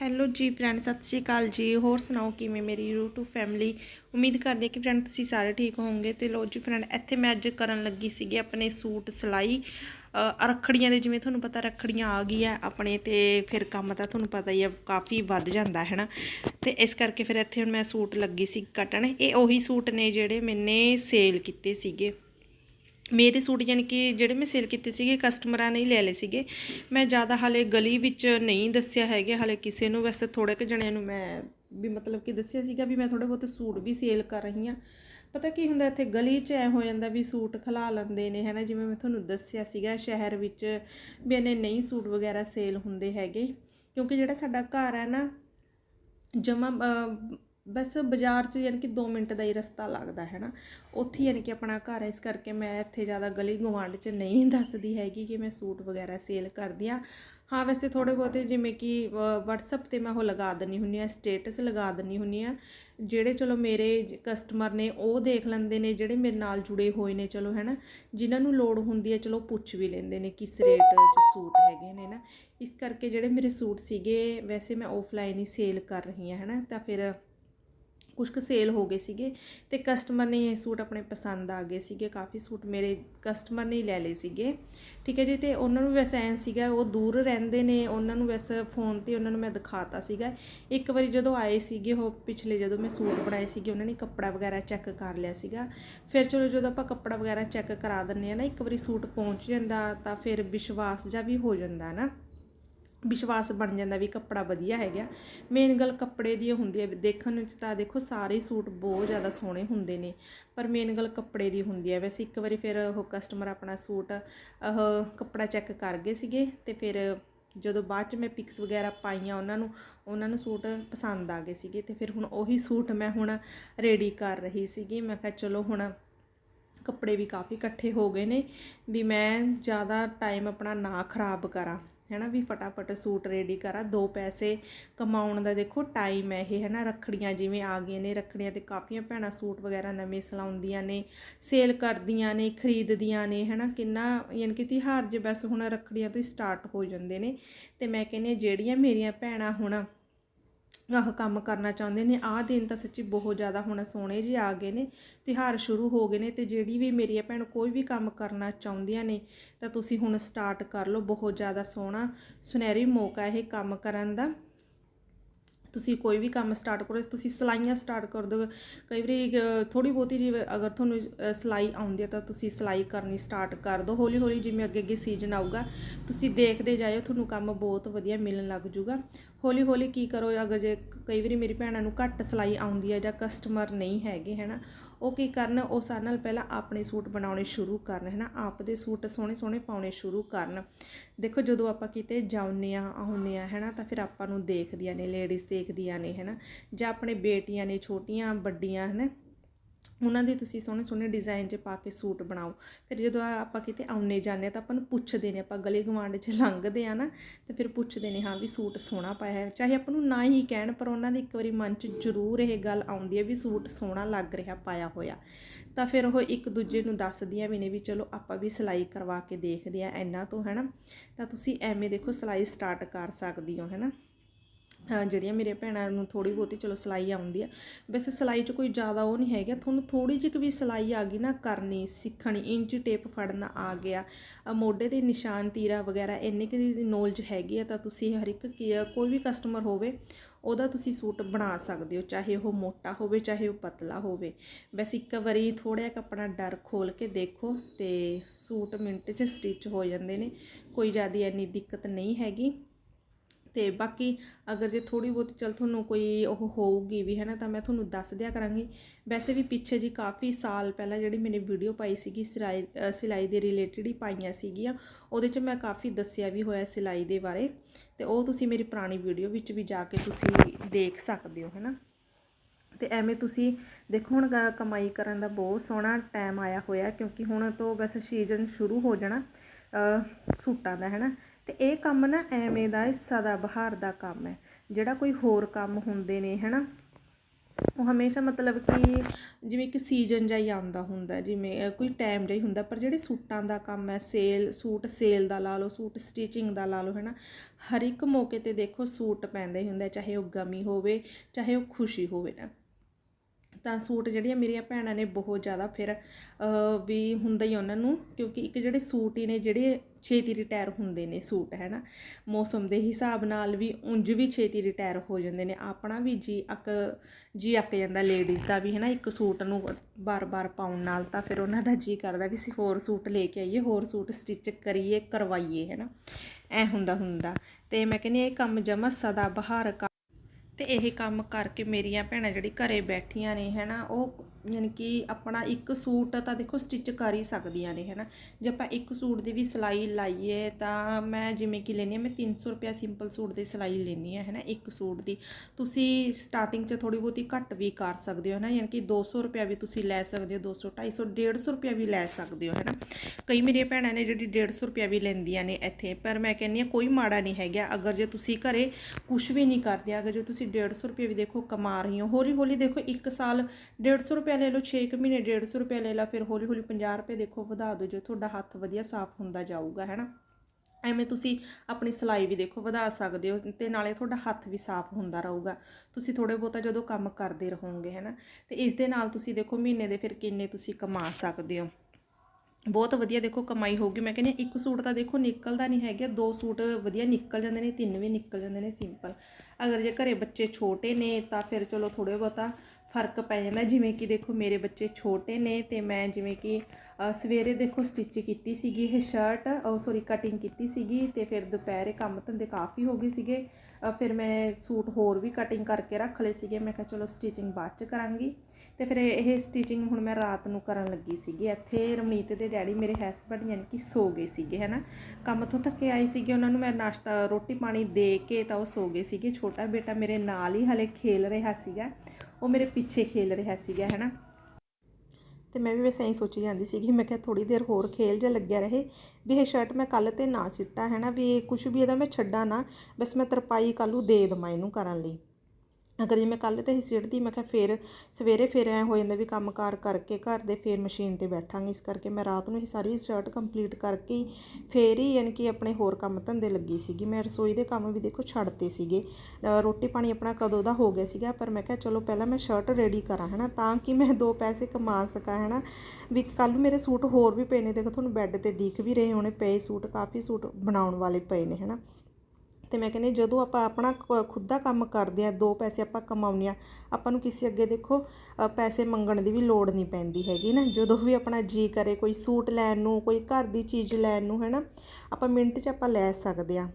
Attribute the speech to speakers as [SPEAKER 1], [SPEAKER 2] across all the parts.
[SPEAKER 1] Hello ਜੀ friend ਸਤਿ ਸ਼੍ਰੀ ਅਕਾਲ ਜੀ। ਹੋਰ ਸੁਣਾਓ ਕਿਵੇਂ ਮੇਰੀ YouTube ਫੈਮਿਲੀ ਉਮੀਦ ਕਰਦੀ ਕਿ ਫਰੈਂਡ ਤੁਸੀਂ ਸਾਰੇ ਠੀਕ ਹੋਵੋਗੇ। ਤੇ ਲੋ ਜੀ ਫਰੈਂਡ ਇੱਥੇ ਮੈਂ ਅੱਜ ਕਰਨ ਲੱਗੀ ਸੀਗੀ ਆਪਣੇ ਸੂਟ ਸਿਲਾਈ। ਅ, ਰੱਖੜੀਆਂ ਦੇ ਜਿਵੇਂ ਤੁਹਾਨੂੰ ਪਤਾ ਰੱਖੜੀਆਂ ਆ ਗਈ ਆ ਆਪਣੇ ਤੇ ਫਿਰ ਕੰਮ ਤਾਂ ਤੁਹਾਨੂੰ ਪਤਾ ਹੀ ਆ ਕਾਫੀ ਵੱਧ ਜਾਂਦਾ ਹੈ ਨਾ ਤੇ ਇਸ ਕਰਕੇ ਫਿਰ ਇੱਥੇ ਹੁਣ ਮੈਂ ਸੂਟ ਲੱਗੀ ਸੀ ਕੱਟਣ। ਇਹ ਉਹੀ ਸੂਟ ਨੇ ਜਿਹੜੇ ਮੈਨੇ ਸੇਲ ਕੀਤੇ ਸੀਗੇ। ਮੇਰੇ ਸੂਟ ਯਾਨੀ ਕਿ ਜਿਹੜੇ ਮੈਂ ਸੇਲ ਕੀਤੇ ਸੀਗੇ ਕਸਟਮਰਾਂ ਨੇ ਹੀ ਲੈ ਲਏ ਸੀਗੇ। ਮੈਂ ਜ਼ਿਆਦਾ ਹਾਲੇ ਗਲੀ ਵਿੱਚ ਨਹੀਂ ਦੱਸਿਆ ਹੈਗਾ, ਹਾਲੇ ਕਿਸੇ ਨੂੰ। ਵੈਸੇ ਥੋੜੇ ਕੁ ਜਣਿਆਂ ਨੂੰ ਮੈਂ ਵੀ ਮਤਲਬ ਕਿ ਦੱਸਿਆ ਸੀਗਾ ਵੀ ਮੈਂ ਥੋੜੇ ਬਹੁਤ ਸੂਟ ਵੀ ਸੇਲ ਕਰ ਰਹੀ ਹਾਂ। ਪਤਾ ਕੀ ਹੁੰਦਾ, ਇੱਥੇ ਗਲੀ 'ਚ ਐ ਹੋ ਜਾਂਦਾ ਵੀ ਸੂਟ ਖਲਾ ਲੈਂਦੇ ਨੇ, ਹੈਨਾ? ਜਿਵੇਂ ਮੈਂ ਤੁਹਾਨੂੰ ਦੱਸਿਆ ਸੀਗਾ, ਸ਼ਹਿਰ ਵਿੱਚ ਵੀ ਇਹਨੇ ਨਹੀਂ ਸੂਟ ਵਗੈਰਾ ਸੇਲ ਹੁੰਦੇ ਹੈਗੇ। ਕਿਉਂਕਿ ਜਿਹੜਾ ਸਾਡਾ ਘਰ ਹੈ ਨਾ, ਜਮਾ ਬਸ ਬਾਜ਼ਾਰ 'ਚ ਯਾਨੀ ਕਿ 2 ਮਿੰਟ ਦਾ ਹੀ ਰਸਤਾ ਲੱਗਦਾ, ਹੈ ਨਾ? ਉੱਥੇ ਯਾਨੀ ਕਿ ਆਪਣਾ ਘਰ ਹੈ ਇਸ ਕਰਕੇ ਮੈਂ ਇੱਥੇ ਜ਼ਿਆਦਾ ਗਲੀ ਗਵਾਂਢ 'ਚ ਨਹੀਂ ਦੱਸਦੀ ਹੈਗੀ ਕਿ ਮੈਂ ਸੂਟ ਵਗੈਰਾ ਸੇਲ ਕਰਦੀ ਆ ਹਾਂ, ਵੈਸੇ ਥੋੜੇ ਬਹੁਤੇ ਜਿਵੇਂ ਕਿ WhatsApp ਤੇ ਮੈਂ ਉਹ ਲਗਾ ਦਿੰਨੀ ਹੁੰਨੀ ਆ ਸਟੇਟਸ ਲਗਾ ਦਿੰਨੀ ਹੁੰਨੀ ਆ ਜਿਹੜੇ ਚਲੋ ਮੇਰੇ ਕਸਟਮਰ ਨੇ ਉਹ ਦੇਖ ਲੈਂਦੇ ਨੇ, ਜਿਹੜੇ ਮੇਰੇ ਨਾਲ ਜੁੜੇ ਹੋਏ ਨੇ, ਚਲੋ, ਹੈ ਨਾ? ਜਿਨ੍ਹਾਂ ਨੂੰ ਲੋੜ ਹੁੰਦੀ ਹੈ, ਚਲੋ, ਪੁੱਛ ਵੀ ਲੈਂਦੇ ਨੇ ਕਿਸ ਰੇਟ 'ਚ ਸੂਟ ਹੈਗੇ ਨੇ, ਨਾ? ਇਸ ਕਰਕੇ ਜਿਹੜੇ ਮੇਰੇ ਸੂਟ ਸੀਗੇ, ਵੈਸੇ ਮੈਂ ਆਫਲਾਈਨ ਹੀ ਸੇਲ ਕਰ ਰਹੀ ਹਾਂ, ਹੈ ਨਾ? ਤਾਂ ਫਿਰ ਕੁਝ ਕੁ ਸੇਲ ਹੋ ਗਏ ਸੀਗੇ ਤੇ ਕਸਟਮਰ ਨੇ ਇਹ ਸੂਟ ਆਪਣੇ ਪਸੰਦ ਆ ਗਏ ਸੀਗੇ, ਕਾਫੀ ਸੂਟ ਮੇਰੇ ਕਸਟਮਰ ਨੇ ਲੈ ਲਏ ਸੀਗੇ। ਠੀਕ ਹੈ ਜੀ, ਤੇ ਉਹਨਾਂ ਨੂੰ ਵੈਸੇ ਐਂ ਸੀਗਾ, ਉਹ ਦੂਰ ਰਹਿੰਦੇ ਨੇ, ਉਹਨਾਂ ਨੂੰ ਵੈਸੇ ਫੋਨ ਤੇ ਉਹਨਾਂ ਨੂੰ ਮੈਂ ਦਿਖਾਤਾ ਸੀਗਾ। ਇੱਕ ਵਾਰੀ ਜਦੋਂ ਆਏ ਸੀਗੇ, ਉਹ ਪਿਛਲੇ ਜਦੋਂ ਮੈਂ ਸੂਟ ਬਣਾਏ ਸੀਗੇ, ਉਹਨਾਂ ਨੇ ਕੱਪੜਾ ਵਗੈਰਾ ਚੈੱਕ ਕਰ ਲਿਆ ਸੀਗਾ। ਫਿਰ ਚਲੋ ਜਦੋਂ ਆਪਾਂ ਕੱਪੜਾ ਵਗੈਰਾ ਚੈੱਕ ਕਰਾ ਦਿੰਨੇ ਆ ਨਾ, ਇੱਕ ਵਾਰੀ ਸੂਟ ਪਹੁੰਚ ਜਾਂਦਾ ਤਾਂ ਫਿਰ ਵਿਸ਼ਵਾਸ ਜਾਂ ਵੀ ਹੋ ਜਾਂਦਾ ਨਾ। ਵਿਸ਼ਵਾਸ ਬਣ ਜਾਂਦਾ ਵੀ ਕੱਪੜਾ ਵਧੀਆ ਹੈਗਾ। ਮੇਨ ਗੱਲ ਕੱਪੜੇ ਦੀ ਹੁੰਦੀ ਹੈ, ਦੇਖਣ ਵਿੱਚ ਤਾਂ ਦੇਖੋ ਸਾਰੇ ਸੂਟ ਬਹੁਤ ਜ਼ਿਆਦਾ ਸੋਹਣੇ ਹੁੰਦੇ ਨੇ, ਪਰ ਮੇਨ ਗੱਲ ਕੱਪੜੇ ਦੀ ਹੁੰਦੀ ਹੈ। ਵੈਸੇ ਇੱਕ ਵਾਰੀ ਫਿਰ ਉਹ ਕਸਟਮਰ ਆਪਣਾ ਸੂਟ ਉਹ ਕੱਪੜਾ ਚੈੱਕ ਕਰ ਗਏ ਸੀਗੇ ਤੇ ਫਿਰ ਜਦੋਂ ਬਾਅਦ ਚ ਮੈਂ ਪਿਕਸ ਵਗੈਰਾ ਪਾਈਆਂ ਉਹਨਾਂ ਨੂੰ ਉਹਨਾਂ ਨੂੰ ਸੂਟ ਪਸੰਦ ਆ ਗਏ ਸੀਗੇ ਤੇ ਫਿਰ ਹੁਣ ਉਹੀ ਸੂਟ ਮੈਂ ਹੁਣ ਰੈਡੀ ਕਰ ਰਹੀ ਸੀਗੀ। ਮੈਂ ਕਿਹਾ ਚਲੋ ਹੁਣ ਕੱਪੜੇ ਵੀ ਕਾਫੀ ਇਕੱਠੇ ਹੋ ਗਏ ਨੇ, ਵੀ ਮੈਂ ਜ਼ਿਆਦਾ ਟਾਈਮ ਆਪਣਾ ਨਾ ਖਰਾਬ ਕਰਾਂ। ਹੈ ਨਾ ਵੀ ਫਟਾਫਟ ਸੂਟ ਰੈਡੀ ਕਰਾਂ, ਦੋ ਪੈਸੇ ਕਮਾਉਣ ਦਾ ਦੇਖੋ ਟਾਈਮ ਹੈ ਇਹ ਹੈ ਨਾ ਰੱਖੜੀਆਂ ਜਿਵੇਂ ਆ ਗਈਆਂ ਨੇ, ਰੱਖੜੀਆਂ ਤੇ ਕਾਫੀਆਂ ਭੈਣਾਂ ਸੂਟ ਵਗੈਰਾ ਨਵੇਂ ਸਿਲਾਉਂਦੀਆਂ ਨੇ ਸੇਲ ਕਰਦੀਆਂ ਨੇ, ਖਰੀਦਦੀਆਂ ਨੇ ਹੈ ਨਾ ਕਿੰਨਾ ਯਾਨੀ ਕਿ ਤਿਉਹਾਰ ਜੇ ਬਸ ਹੁਣ ਰੱਖੜੀਆਂ ਤੋਂ ਹੀ ਸਟਾਰਟ ਹੋ ਜਾਂਦੇ ਨੇ ਤੇ ਮੈਂ ਕਹਿੰਦੀ ਹਾਂ ਜਿਹੜੀਆਂ ਮੇਰੀਆਂ ਭੈਣਾਂ ਹੁਣ ਆਹ ਕੰਮ ਕਰਨਾ ਚਾਹੁੰਦੇ ਨੇ। ਆਹ ਦਿਨ ਤਾਂ ਸੱਚੀ ਬਹੁਤ ਜ਼ਿਆਦਾ ਹੁਣ ਸੋਹਣੇ ਜਿਹੇ ਆ ਗਏ ਨੇ। ਤਿਉਹਾਰ ਸ਼ੁਰੂ ਹੋ ਗਏ ਨੇ ਤੇ ਜਿਹੜੀ ਵੀ ਮੇਰੀ ਭੈਣ ਕੋਈ ਵੀ ਕੰਮ ਕਰਨਾ ਚਾਹੁੰਦੀਆਂ ਨੇ, ਤਾਂ ਤੁਸੀਂ ਹੁਣ ਸਟਾਰਟ ਕਰ ਲਓ। ਬਹੁਤ ਜ਼ਿਆਦਾ ਸੋਹਣਾ ਸੁਨਹਿਰੀ ਮੌਕਾ ਇਹ ਕੰਮ ਕਰਨ ਦਾ। ਤੁਸੀਂ ਕੋਈ ਵੀ ਕੰਮ ਸਟਾਰਟ ਕਰੋ ਤੁਸੀਂ ਸਿਲਾਈਆਂ ਸਟਾਰਟ ਕਰ ਦਿਓ। ਕਈ ਵਾਰੀ ਥੋੜੀ ਬਹੁਤੀ ਜਿਵੇਂ ਅਗਰ ਤੁਹਾਨੂੰ ਅ, ਸਿਲਾਈ ਆਉਂਦੀ ਹੈ ਤਾਂ ਤੁਸੀਂ ਸਿਲਾਈ ਕਰਨੀ ਸਟਾਰਟ ਕਰ ਦਿਓ। ਹੌਲੀ ਹੌਲੀ ਜਿਵੇਂ ਅੱਗੇ ਅੱਗੇ ਸੀਜ਼ਨ ਆਊਗਾ ਤੁਸੀਂ ਦੇਖਦੇ ਜਾਇਓ ਤੁਹਾਨੂੰ ਕੰਮ ਬਹੁਤ ਵਧੀਆ ਮਿਲਣ ਲੱਗ ਜੂਗਾ। ਹੌਲੀ ਹੌਲੀ ਕੀ ਕਰੋ ਅਗਰ ਜੇ ਕਈ ਵਾਰੀ ਮੇਰੀ ਭੈਣਾਂ ਨੂੰ ਘੱਟ ਸਿਲਾਈ ਆਉਂਦੀ ਹੈ ਜਾਂ ਕਸਟਮਰ ਨਹੀਂ ਹੈਗੇ ਹੈਨਾ ਉਹ ਕੀ ਕਰਨ? ਉਹ ਸਾਰਿਆਂ ਨਾਲ ਪਹਿਲਾਂ ਆਪਣੇ ਸੂਟ ਬਣਾਉਣੇ ਸ਼ੁਰੂ ਕਰਨ ਹੈਨਾ ਆਪ ਦੇ ਸੂਟ ਸੋਹਣੇ ਸੋਹਣੇ ਪਾਉਣੇ ਸ਼ੁਰੂ ਕਰਨ। ਦੇਖੋ, ਜਦੋਂ ਆਪਾਂ ਕਿਤੇ ਜਾਉਂਦੇ ਆ ਆਉਂਦੇ ਆ ਹੈਨਾ ਤਾਂ ਫਿਰ ਆਪਾਂ ਨੂੰ ਦੇਖਦੀਆਂ ਨੇ ਲੇਡੀਜ਼ ਦੇਖਦੀਆਂ ਨੇ, ਹੈ ਨਾ? ਜਾਂ ਆਪਣੇ ਬੇਟੀਆਂ ਨੇ, ਛੋਟੀਆਂ, ਵੱਡੀਆਂ, ਹੈ ਨਾ? ਉਹਨਾਂ ਦੇ ਤੁਸੀਂ ਸੋਹਣੇ ਸੋਹਣੇ ਡਿਜ਼ਾਈਨ 'ਚ ਪਾ ਕੇ ਸੂਟ ਬਣਾਓ। ਫਿਰ ਜਦੋਂ ਆਪਾਂ ਕਿਤੇ ਆਉਣੇ ਜਾਂਦੇ ਹਾਂ ਤਾਂ ਆਪਾਂ ਨੂੰ ਪੁੱਛਦੇ ਨੇ, ਆਪਾਂ ਗਲੇ ਗਵਾਂਢ 'ਚ ਲੰਘਦੇ ਆ ਨਾ, ਤੇ ਫਿਰ ਪੁੱਛਦੇ ਨੇ, ਹਾਂ ਵੀ ਸੂਟ ਸੋਹਣਾ ਪਾਇਆ ਹੈ। ਚਾਹੇ ਆਪਾਂ ਨੂੰ ਨਾ ਹੀ ਕਹਿਣ, ਪਰ ਉਹਨਾਂ ਦੇ ਇੱਕ ਵਾਰੀ ਮਨ 'ਚ ਜ਼ਰੂਰ ਇਹ ਗੱਲ ਆਉਂਦੀ ਹੈ ਵੀ ਸੂਟ ਸੋਹਣਾ ਲੱਗ ਰਿਹਾ, ਪਾਇਆ ਹੋਇਆ। ਤਾਂ ਫਿਰ ਉਹ ਇੱਕ ਦੂਜੇ ਨੂੰ ਦੱਸਦੀਆਂ ਵੀ ਨੇ ਵੀ ਚਲੋ ਆਪਾਂ ਵੀ ਸਿਲਾਈ ਕਰਵਾ ਕੇ ਦੇਖਦੇ ਆ ਇਹਨਾਂ ਤੋਂ ਹੈਨਾ ਤਾਂ ਤੁਸੀਂ ਐਵੇਂ ਦੇਖੋ ਸਿਲਾਈ ਸਟਾਰਟ ਕਰ ਸਕਦੀ ਹੋ ਹੈਨਾ ਅਹ ਜਿਹੜੀਆਂ ਮੇਰੇ ਭੈਣਾਂ ਨੂੰ ਥੋੜੀ ਬਹੁਤੀ ਚਲੋ ਸਿਲਾਈ ਆਉਂਦੀ ਆ, ਵੈਸੇ ਸਿਲਾਈ 'ਚ ਕੋਈ ਜ਼ਿਆਦਾ ਉਹ ਨਹੀਂ ਹੈਗਾ, ਤੁਹਾਨੂੰ ਥੋੜੀ ਜਿਹੀ ਵੀ ਸਿਲਾਈ ਆ ਗਈ ਨਾ ਕਰਨੀ, ਸਿੱਖਣੀ, ਇੰਚ ਟੇਪ ਫੜਨਾ ਆ ਗਿਆ ਮੋਢੇ ਦੇ ਨਿਸ਼ਾਨ ਤੀਰਾ ਵਗੈਰਾ ਇੰਨੀ ਕੁ ਦੀ ਨੌਲੇਜ ਹੈਗੀ ਆ, ਤਾਂ ਤੁਸੀਂ ਹਰ ਇੱਕ ਕੀ ਕੋਈ ਵੀ ਕਸਟਮਰ ਹੋਵੇ, ਉਹਦਾ ਤੁਸੀਂ ਸੂਟ ਬਣਾ ਸਕਦੇ ਹੋ, ਚਾਹੇ ਉਹ ਮੋਟਾ ਹੋਵੇ, ਚਾਹੇ ਉਹ ਪਤਲਾ ਹੋਵੇ। ਬਸ ਇੱਕ ਵਾਰੀ ਥੋੜ੍ਹਾ ਜਿਹਾ ਆਪਣਾ ਡਰ ਖੋਲ ਕੇ ਦੇਖੋ ਤੇ ਸੂਟ ਮਿੰਟ 'ਚ ਸਟਿਚ ਹੋ ਜਾਂਦੇ ਨੇ, ਕੋਈ ਜ਼ਿਆਦਾ ਇੰਨੀ ਦਿੱਕਤ ਨਹੀਂ ਹੈਗੀ। ਤੇ ਬਾਕੀ ਅਗਰ ਜੇ ਥੋੜੀ ਬਹੁਤੀ ਚਲ ਤੁਹਾਨੂੰ ਕੋਈ ਉਹ ਹੋਊਗੀ ਵੀ ਹੈ ਨਾ ਤਾਂ ਮੈਂ ਤੁਹਾਨੂੰ ਦੱਸ ਦਿਆ ਕਰਾਂਗੀ। ਵੈਸੇ ਵੀ ਪਿੱਛੇ ਜੀ ਕਾਫੀ ਸਾਲ ਪਹਿਲਾਂ ਜਿਹੜੀ ਮੈਨੇ ਵੀਡੀਓ ਪਾਈ ਸੀਗੀ ਸਿਲਾਈ ਸਿਲਾਈ ਦੇ ਰਿਲੇਟਡ ਹੀ ਪਾਈਆਂ ਸੀਗੀਆਂ। ਉਹਦੇ 'ਚ ਮੈਂ ਕਾਫੀ ਦੱਸਿਆ ਵੀ ਹੋਇਆ ਸਿਲਾਈ ਦੇ ਬਾਰੇ। ਤੇ ਉਹ ਤੁਸੀਂ ਮੇਰੀ ਪੁਰਾਣੀ ਵੀਡੀਓ ਵਿੱਚ ਵੀ ਜਾ ਕੇ ਤੁਸੀਂ ਦੇਖ ਸਕਦੇ ਹੋ ਹੈ ਨਾ ਤੇ ਐਵੇਂ ਤੁਸੀਂ ਦੇਖੋ ਹੁਣ ਕ- ਕਮਾਈ ਕਰਨ ਦਾ ਬਹੁਤ ਸੋਹਣਾ ਟਾਈਮ ਆਇਆ ਹੋਇਆ, ਕਿਉਂਕਿ ਹੁਣ ਤੋਂ ਵੈਸੇ ਸੀਜ਼ਨ ਸ਼ੁਰੂ ਹੋ ਜਾਣਾ ਸੂਟਾਂ ਦਾ ਹੈ ਨਾ ਤੇ ਇਹ ਕੰਮ ਨਾ ਐਵੇਂ ਦਾ ਇਹ ਸਦਾ ਬਹਾਰ ਦਾ ਕੰਮ ਹੈ। ਜਿਹੜਾ ਕੋਈ ਹੋਰ ਕੰਮ ਹੁੰਦੇ ਨੇ ਹੈ ਨਾ ਉਹ ਹਮੇਸ਼ਾ ਮਤਲਬ ਕਿ ਜਿਵੇਂ ਇੱਕ ਸੀਜ਼ਨ ਜਿਹਾ ਹੀ ਆਉਂਦਾ ਹੁੰਦਾ, ਜਿਵੇਂ ਕੋਈ ਟਾਈਮ ਜਿਹਾ ਹੀ ਹੁੰਦਾ, ਪਰ ਜਿਹੜੇ ਸੂਟਾਂ ਦਾ ਕੰਮ ਹੈ ਸੇਲ ਸੂਟ ਸੇਲ ਦਾ ਲਾ ਲਓ, ਸੂਟ ਸਟਿਚਿੰਗ ਦਾ ਲਾ ਲਓ ਹੈ ਨਾ ਹਰ ਇੱਕ ਮੌਕੇ ਤੇ ਦੇਖੋ ਸੂਟ ਪੈਂਦਾ ਹੀ ਹੁੰਦਾ ਚਾਹੇ ਉਹ ਗਮੀ ਹੋਵੇ, ਚਾਹੇ ਉਹ ਖੁਸ਼ੀ ਹੋਵੇ ਨਾ। ਤਾਂ ਸੂਟ ਜਿਹੜੀਆਂ ਮੇਰੀਆਂ ਭੈਣਾਂ ਨੇ ਬਹੁਤ ਜ਼ਿਆਦਾ ਫਿਰ ਵੀ ਹੁੰਦਾ ਹੀ ਉਹਨਾਂ ਨੂੰ, ਕਿਉਂਕਿ ਇੱਕ ਜਿਹੜੇ ਸੂਟ ਹੀ ਨੇ, ਜਿਹੜੇ ਛੇਤੀ ਰਿਟਾਇਰ ਹੁੰਦੇ ਨੇ ਸੂਟ ਹੈ ਨਾ ਮੌਸਮ ਦੇ ਹਿਸਾਬ ਨਾਲ ਵੀ ਉਂਝ ਵੀ ਛੇਤੀ ਰਿਟਾਇਰ ਹੋ ਜਾਂਦੇ ਨੇ। ਆਪਣਾ ਵੀ ਜੀ ਅੱਕ ਜੀ ਅੱਕ ਜਾਂਦਾ ਲੇਡੀਜ਼ ਦਾ ਵੀ ਹੈ ਨਾ ਇੱਕ ਸੂਟ ਨੂੰ ਬਾਰ-ਬਾਰ ਪਾਉਣ ਨਾਲ ਤਾਂ ਫਿਰ ਉਹਨਾਂ ਦਾ ਜੀ ਕਰਦਾ ਵੀ ਅਸੀਂ ਹੋਰ ਸੂਟ ਲੈ ਕੇ ਆਈਏ, ਹੋਰ ਸੂਟ ਸਟਿਚ ਕਰੀਏ, ਕਰਵਾਈਏ ਹੈ ਨਾ ਐ ਹੁੰਦਾ ਹੁੰਦਾ। ਤੇ ਮੈਂ ਕਹਿੰਦੀ ਇਹ ਕੰਮ ਜਮਾ ਸਦਾ ਬਹਾਰ ਕੰਮ ਤੇ ਇਹ ਕੰਮ ਕਰਕੇ ਮੇਰੀਆਂ ਭੈਣਾਂ ਜਿਹੜੀ ਘਰੇ ਬੈਠੀਆਂ ਨੇ, ਹੈਨਾ, ਉਹ ਯਾਨੀ ਕਿ ਆਪਣਾ ਇੱਕ ਸੂਟ ਤਾਂ ਦੇਖੋ ਸਟਿਚ ਕਰ ਹੀ ਸਕਦੀਆਂ ਨੇ, ਹੈਨਾ। ਜੇ ਆਪਾਂ ਇੱਕ ਸੂਟ ਦੀ ਵੀ ਸਿਲਾਈ ਲਾਈਏ ਤਾਂ ਮੈਂ ਜਿਵੇਂ ਕਿ ਲੈਣੀ ਆ ਮੈਂ 300 ਰੁਪਿਆ ਸਿੰਪਲ ਸੂਟ ਦੀ ਸਿਲਾਈ ਲੈਣੀ ਹੈ, ਹੈਨਾ, ਇੱਕ ਸੂਟ ਦੀ। ਤੁਸੀਂ ਸਟਾਰਟਿੰਗ 'ਚ ਥੋੜੀ ਬਹੁਤੀ ਘੱਟ ਵੀ ਕਰ ਸਕਦੇ ਹੋ ਨਾ ਯਾਨੀ ਕਿ 200 ਰੁਪਿਆ ਵੀ ਤੁਸੀਂ ਲੈ ਸਕਦੇ ਹੋ 200 250 150 ਰੁਪਿਆ ਵੀ ਲੈ ਸਕਦੇ ਹੋ, ਹੈਨਾ। ਕਈ ਮੇਰੀਆਂ ਭੈਣਾਂ ਨੇ ਜਿਹੜੀ 150 ਰੁਪਿਆ ਵੀ ਲੈਂਦੀਆਂ ਨੇ ਇੱਥੇ, ਪਰ ਮੈਂ ਕਹਿੰਨੀ ਆ ਕੋਈ ਮਾੜਾ ਨਹੀਂ ਹੈਗਾ। ਅਗਰ ਜੇ ਤੁਸੀਂ ਘਰੇ ਕੁਝ ਵੀ ਨਹੀਂ ਕਰਦੇ, ਅਗਰ ਜੇ ਤੁਸੀਂ 150 ਰੁਪਏ ਵੀ ਦੇਖੋ ਕਮਾ ਰਹੀ ਹੋ ਹੌਲੀ ਹੌਲੀ ਦੇਖੋ ਇੱਕ ਸਾਲ 150 ਰੁਪਏ ਲੈ ਲਓ 6 ਮਹੀਨੇ 150 ਰੁਪਏ ਲੈ ਲਾ, ਫਿਰ ਹੌਲੀ ਹੌਲੀ 50 ਰੁਪਏ ਦੇਖੋ ਵਧਾ ਦਿਓ, ਜੇ ਤੁਹਾਡਾ ਹੱਥ ਵਧੀਆ ਸਾਫ਼ ਹੁੰਦਾ ਜਾਊਗਾ ਹੈਨਾ ਐਵੇਂ ਤੁਸੀਂ ਆਪਣੀ ਸਿਲਾਈ ਵੀ ਦੇਖੋ ਵਧਾ ਸਕਦੇ ਹੋ ਤੇ ਨਾਲੇ ਤੁਹਾਡਾ ਹੱਥ ਵੀ ਸਾਫ਼ ਹੁੰਦਾ ਰਹੂਗਾ। ਤੁਸੀਂ ਥੋੜੇ ਬਹੁਤਾ ਜਦੋਂ ਕੰਮ ਕਰਦੇ ਰਹੋਗੇ ਹੈਨਾ ਤੇ ਇਸ ਦੇ ਨਾਲ ਤੁਸੀਂ ਦੇਖੋ ਮਹੀਨੇ ਦੇ ਫਿਰ ਕਿੰਨੇ ਤੁਸੀਂ ਕਮਾ ਸਕਦੇ ਹੋ। ਬਹੁਤ ਵਧੀਆ ਦੇਖੋ ਕਮਾਈ ਹੋਊਗੀ। ਮੈਂ ਕਹਿੰਦੀ ਇੱਕ ਸੂਟ ਤਾਂ ਦੇਖੋ ਨਿਕਲਦਾ ਨਹੀਂ ਹੈਗਾ। ਦੋ ਸੂਟ ਵਧੀਆ ਨਿਕਲ ਜਾਂਦੇ ਨੇ, ਤਿੰਨ ਵੀ ਨਿਕਲ ਜਾਂਦੇ ਨੇ, ਸਿੰਪਲ। ਅਗਰ ਜੇ ਘਰੇ ਬੱਚੇ ਛੋਟੇ ਨੇ ਤਾਂ ਫਿਰ ਚਲੋ ਥੋੜੇ ਬਹੁਤਾ ਫ਼ਰਕ ਪੈ ਜਾਂਦਾ। ਜਿਵੇਂ ਕਿ ਦੇਖੋ, ਮੇਰੇ ਬੱਚੇ ਛੋਟੇ ਨੇ ਤੇ ਮੈਂ ਜਿਵੇਂ ਕਿ ਸਵੇਰੇ ਦੇਖੋ ਸਟਿਚ ਕੀਤੀ ਸੀਗੀ ਇਹ ਸ਼ਰਟ ਉਹ ਸੌਰੀ ਕਟਿੰਗ ਕੀਤੀ ਸੀਗੀ ਤੇ ਫਿਰ ਦੁਪਹਿਰੇ ਕੰਮ ਧੰਦੇ ਕਾਫੀ ਹੋ ਗਏ ਸੀਗੇ। ਫਿਰ ਮੈਂ ਸੂਟ ਹੋਰ ਵੀ ਕਟਿੰਗ ਕਰਕੇ ਰੱਖ ਲਏ ਸੀਗੇ। ਮੈਂ ਕਿਹਾ ਚਲੋ ਸਟਿਚਿੰਗ ਬਾਅਦ ਚ ਕਰਾਂਗੀ। ਤੇ ਫਿਰ ਇਹ ਇਹ ਸਟਿਚਿੰਗ ਹੁਣ ਮੈਂ ਰਾਤ ਨੂੰ ਕਰਨ ਲੱਗੀ ਸੀਗੀ। ਇੱਥੇ ਰਮਨੀਤ ਦੇ ਡੈਡੀ ਮੇਰੇ ਹਸਬੰਡ ਯਾਨੀ ਕਿ ਸੋ ਗਏ ਸੀਗੇ, ਹੈਨਾ। ਕੰਮ ਤੋਂ ਥੱਕੇ ਆਏ ਸੀਗੇ। ਉਹਨਾਂ ਨੂੰ ਮੈਂ ਨਾਸ਼ਤਾ, ਰੋਟੀ ਪਾਣੀ ਦੇ ਕੇ ਤਾਂ ਉਹ ਸੋ ਗਏ ਸੀਗੇ। ਛੋਟਾ ਬੇਟਾ ਮੇਰੇ ਨਾਲ ਹੀ ਹਲੇ ਖੇਲ ਰਿਹਾ ਸੀਗਾ। ਉਹ ਮੇਰੇ ਪਿੱਛੇ ਖੇਲ ਰਿਹਾ ਸੀਗਾ ਹੈਨਾ ਤੇ ਮੈਂ ਵੀ ਵੈਸੇ ਹੀ ਸੋਚੀ ਜਾਂਦੀ ਸੀਗੀ, ਮੈਂ ਕਿਹਾ ਥੋੜੀ ਦੇਰ ਹੋਰ ਖੇਲ ਜਿਹਾ ਲੱਗਿਆ ਰਹੇ। ਵੀ ਇਹ ਸ਼ਰਟ ਮੈਂ ਕੱਲ ਤੇ ਨਾ ਸਿੱਟਾ, ਹੈ ਨਾ? ਵੀ ਕੁਝ ਵੀ ਇਹਦਾ ਮੈਂ ਛੱਡਾ ਨਾ, ਬਸ ਮੈਂ ਤਰਪਾਈ ਕੱਲ੍ਹ ਨੂੰ ਦੇ ਦੇਵਾਂ ਇਹਨੂੰ ਕਰਨ ਲਈ। ਅਗਰ ਜੇ ਮੈਂ ਕੱਲ ਤੇ ਹੀ ਸਿੱਟਦੀ ਮੈਂ ਕਿਹਾ ਫੇਰ ਸਵੇਰੇ ਫੇਰ ਐ ਹੋ ਜਾਂਦਾ ਵੀ ਕੰਮਕਾਰ ਕਰਕੇ ਘਰ ਦੇ ਫੇਰ ਮਸ਼ੀਨ ਤੇ ਬੈਠਾਂਗੇ। ਇਸ ਕਰਕੇ ਮੈਂ ਰਾਤ ਨੂੰ ਹੀ ਸਾਰੀ ਸ਼ਰਟ ਕੰਪਲੀਟ ਕਰਕੇ ਹੀ ਫੇਰ ਹੀ ਯਾਨੀ ਕਿ ਆਪਣੇ ਹੋਰ ਕੰਮ ਧੰਦੇ ਲੱਗੀ ਸੀਗੀ। ਮੈਂ ਰਸੋਈ ਦੇ ਕੰਮ ਵੀ ਦੇਖੋ ਛੱਡਤੇ ਸੀਗੇ। ਰੋਟੀ ਪਾਣੀ ਆਪਣਾ ਕਦੋਂ ਦਾ ਹੋ ਗਿਆ ਸੀਗਾ, ਪਰ ਮੈਂ ਕਿਹਾ ਚਲੋ ਪਹਿਲਾਂ ਮੈਂ ਸ਼ਰਟ ਰੈਡੀ ਕਰਾਂ, ਹਨਾ, ਤਾਂ ਕਿ ਮੈਂ ਦੋ ਪੈਸੇ ਕਮਾ ਸਕਾਂ, ਹਨਾ। ਵੀ ਕੱਲ ਨੂੰ ਮੇਰੇ ਸੂਟ ਹੋਰ ਵੀ ਪਏ ਨੇ, ਦੇਖੋ, ਤੁਹਾਨੂੰ ਬੈੱਡ ਤੇ ਦਿਖ ਵੀ ਰਹੇ ਹੋਣੇ, ਪਏ ਸੂਟ, ਕਾਫੀ ਸੂਟ ਬਣਾਉਣ ਵਾਲੇ ਪਏ ਨੇ, ਹਨਾ। ਤੇ ਮੈਂ ਕਹਿੰਦੀ ਜਦੋਂ ਆਪਾਂ ਆਪਣਾ ਕ- ਖੁਦ ਦਾ ਕੰਮ ਕਰਦੇ ਆ ਦੋ ਪੈਸੇ ਆਪਾਂ ਕਮਾਉਂਦੇ ਆ ਆਪਾਂ ਨੂੰ ਕਿਸੇ ਅੱਗੇ ਦੇਖੋ ਪੈਸੇ ਮੰਗਣ ਦੀ ਵੀ ਲੋੜ ਨਹੀਂ ਪੈਂਦੀ ਹੈਗੀ ਨਾ। ਜਦੋਂ ਵੀ ਆਪਣਾ ਜੀ ਕਰੇ ਕੋਈ ਸੂਟ ਲੈਣ ਨੂੰ, ਕੋਈ ਘਰ ਦੀ ਚੀਜ਼ ਲੈਣ ਨੂੰ, ਹੈ ਨਾ, ਆਪਾਂ ਮਿੰਟ 'ਚ ਆਪਾਂ ਲੈ ਸਕਦੇ ਆ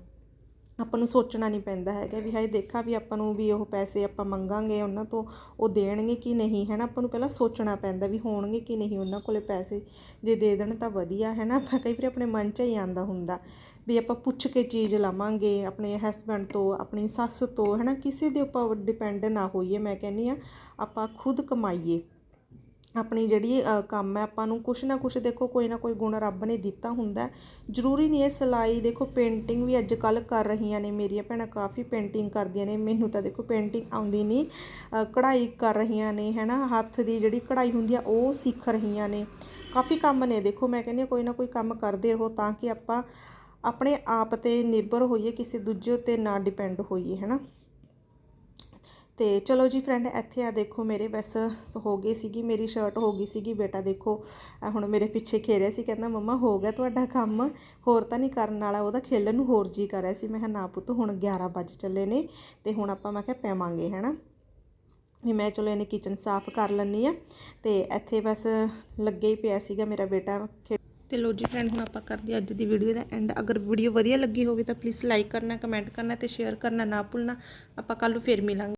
[SPEAKER 1] ਆਪਾਂ ਨੂੰ ਸੋਚਣਾ ਨਹੀਂ ਪੈਂਦਾ ਹੈਗਾ ਵੀ ਹਾਏ ਦੇਖਾਂ ਵੀ ਆਪਾਂ ਨੂੰ ਵੀ ਉਹ ਪੈਸੇ ਆਪਾਂ ਮੰਗਾਂਗੇ ਉਹਨਾਂ ਤੋਂ, ਉਹ ਦੇਣਗੇ ਕਿ ਨਹੀਂ, ਹੈ ਨਾ? ਆਪਾਂ ਨੂੰ ਪਹਿਲਾਂ ਸੋਚਣਾ ਪੈਂਦਾ ਵੀ ਹੋਣਗੇ ਕਿ ਨਹੀਂ, ਉਹਨਾਂ ਕੋਲੇ ਪੈਸੇ ਜੇ ਦੇ ਦੇਣ ਤਾਂ ਵਧੀਆ, ਹੈ ਨਾ? ਆਪਾਂ ਕਈ ਵਾਰ ਆਪਣੇ ਮਨ 'ਚ ਹੀ ਆਂਦਾ ਹੁੰਦਾ ਵੀ ਆਪਾਂ ਪੁੱਛ ਕੇ ਚੀਜ਼ ਲਵਾਂਗੇ, ਆਪਣੇ ਹਸਬੰਡ ਤੋਂ, ਆਪਣੀ ਸੱਸ ਤੋਂ, ਹੈ ਨਾ? ਕਿਸੇ ਦੇ ਉੱਪਰ ਡਿਪੈਂਡ ਨਾ ਹੋਈਏ, ਮੈਂ ਕਹਿੰਦੀ ਆ ਆਪਾਂ ਖੁਦ ਕਮਾਈਏ। ਆਪਣੀ ਜਿਹੜੀ ਕੰਮ ਹੈ, ਆਪਾਂ ਨੂੰ ਕੁਛ ਨਾ ਕੁਛ ਦੇਖੋ, ਕੋਈ ਨਾ ਕੋਈ ਗੁਣ ਰੱਬ ਨੇ ਦਿੱਤਾ ਹੁੰਦਾ ਜ਼ਰੂਰੀ ਨਹੀਂ ਹੈ ਸਿਲਾਈ, ਦੇਖੋ, ਪੇਂਟਿੰਗ ਵੀ ਅੱਜ ਕੱਲ ਕਰ ਰਹੀਆਂ ਨੇ, ਮੇਰੀਆਂ ਭੈਣਾਂ ਕਾਫੀ ਪੇਂਟਿੰਗ ਕਰਦੀਆਂ ਨੇ, ਮੈਨੂੰ ਤਾਂ ਦੇਖੋ ਪੇਂਟਿੰਗ ਆਉਂਦੀ ਨਹੀਂ ਕਢਾਈ ਕਰ ਰਹੀਆਂ ਨੇ, ਹੈਨਾ, ਹੱਥ ਦੀ ਜਿਹੜੀ ਕਢਾਈ ਹੁੰਦੀ ਆ, ਉਹ ਸਿੱਖ ਰਹੀਆਂ ਨੇ। ਕਾਫੀ ਕੰਮ ਨੇ, ਦੇਖੋ, ਮੈਂ ਕਹਿੰਦੀ ਹਾਂ, ਕੋਈ ਨਾ ਕੋਈ ਕੰਮ ਕਰਦੇ ਰਹੋ ਤਾਂ ਕਿ ਆਪਾਂ ਆਪਣੇ ਆਪ ਤੇ ਨਿਰਭਰ ਹੋਈਏ, ਕਿਸੇ ਦੂਜੇ ਉੱਤੇ ਨਾ ਡਿਪੈਂਡ ਹੋਈਏ, ਹੈਨਾ। ਤੇ ਚਲੋ ਜੀ ਫਰੈਂਡ ਇੱਥੇ ਆ ਦੇਖੋ ਮੇਰੇ ਬਸ ਹੋ ਗਈ ਸੀਗੀ, ਮੇਰੀ ਸ਼ਰਟ ਹੋ ਗਈ ਸੀਗੀ, ਬੇਟਾ ਦੇਖੋ ਹੁਣ ਮੇਰੇ ਪਿੱਛੇ ਖੇਰਿਆ ਸੀ, ਕਹਿੰਦਾ, ਮੰਮਾ, ਹੋ ਗਿਆ ਤੁਹਾਡਾ ਕੰਮ, ਹੋਰ ਤਾਂ ਨਹੀਂ ਕਰਨ ਵਾਲਾ ਉਹਦਾ ਖੇਲਣ ਨੂੰ ਹੋਰ ਜੀ ਕਰ ਰਿਹਾ ਸੀ। ਮੈਂ ਕਿਹਾ, ਨਾ ਪੁੱਤ, ਹੁਣ 11 ਵੱਜ ਚੱਲੇ ਨੇ ਤੇ ਹੁਣ ਆਪਾਂ, ਮੈਂ ਕਿਹਾ ਪੈਵਾਂਗੇ ਹੈਨਾ? ਵੀ ਮੈਂ ਚਲੋ ਇਹਨੇ ਕਿਚਨ ਸਾਫ਼ ਕਰ ਲੈਣੀ ਆ ਤੇ ਇੱਥੇ ਬਸ ਲੱਗੇ ਹੀ ਪਿਆ ਸੀਗਾ ਮੇਰਾ ਬੇਟਾ ਖੇ ਤੇ ਲੋ ਜੀ ਫਰੈਂਡ ਹੁਣ ਆਪਾਂ ਕਰਦੇ ਅੱਜ ਦੀ ਵੀਡੀਓ ਦਾ ਐਂਡ ਅਗਰ ਵੀਡੀਓ ਵਧੀਆ ਲੱਗੀ ਹੋਵੇ ਤਾਂ ਪਲੀਜ਼ ਲਾਈਕ ਕਰਨਾ ਕਮੈਂਟ ਕਰਨਾ ਤੇ ਸ਼ੇਅਰ ਕਰਨਾ ਨਾ ਭੁੱਲਣਾ। ਆਪਾਂ ਕੱਲ ਨੂੰ ਫੇਰ ਮਿਲਾਂਗੇ।